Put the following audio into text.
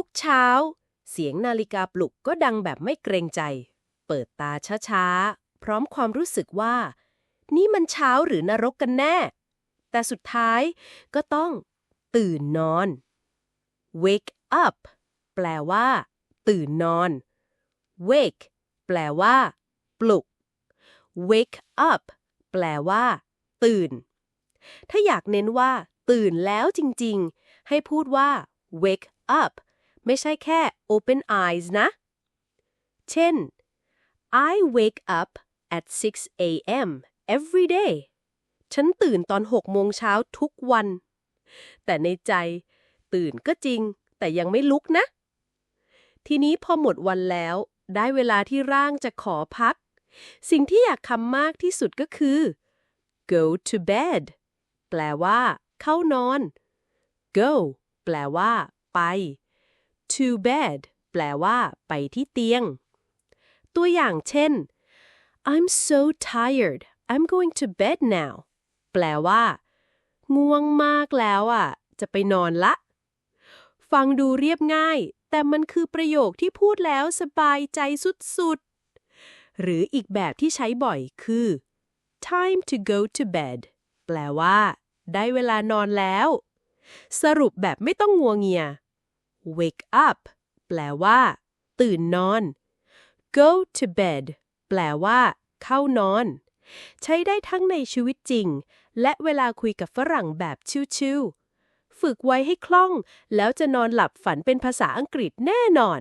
ทุกเช้า เสียงนาฬิกาปลุกก็ดังแบบไม่เกรงใจ เปิดตาช้าๆ พร้อมความรู้สึกว่า นี่มันเช้าหรือนรกกันแน่ แต่สุดท้ายก็ต้อง ตื่นนอน wake up แปลว่า ตื่นนอน wake แปลว่า ปลุก wake up แปลว่า ตื่น ถ้าอยากเน้นว่า ตื่นแล้วจริง ๆ ให้พูดว่า wake up ไม่ใช่แค่ open eyes นะ เช่น I wake up at 6 a.m. every day ฉันตื่นตอน6โมงเช้าทุกวัน แต่ในใจ ตื่นก็จริง แต่ยังไม่ลุกนะ ทีนี้พอหมดวันแล้ว ได้เวลาที่ร่างจะขอพัก สิ่งที่อยากทำมากที่สุดก็คือ go to bed แปลว่า เข้านอน go แปลว่า ไป to bed แปลว่า ไปที่เตียง ตัวอย่างเช่น I'm so tired I'm going to bed now แปลว่า ง่วงมากแล้วอะ จะไปนอนละ ฟังดูเรียบง่าย แต่มันคือประโยคที่พูดแล้วสบายใจสุดๆ หรืออีกแบบที่ใช้บ่อยคือ time to go to bed แปลว่า ได้เวลานอนแล้ว สรุปแบบไม่ต้องงัวงเงีย wake up แปลว่า ตื่นนอน go to bed แปลว่า เข้านอน ใช้ได้ทั้งในชีวิตจริง และเวลาคุยกับฝรั่งแบบชิวๆฝึกไว้ให้คล่อง แล้วจะนอนหลับฝันเป็นภาษาอังกฤษแน่นอน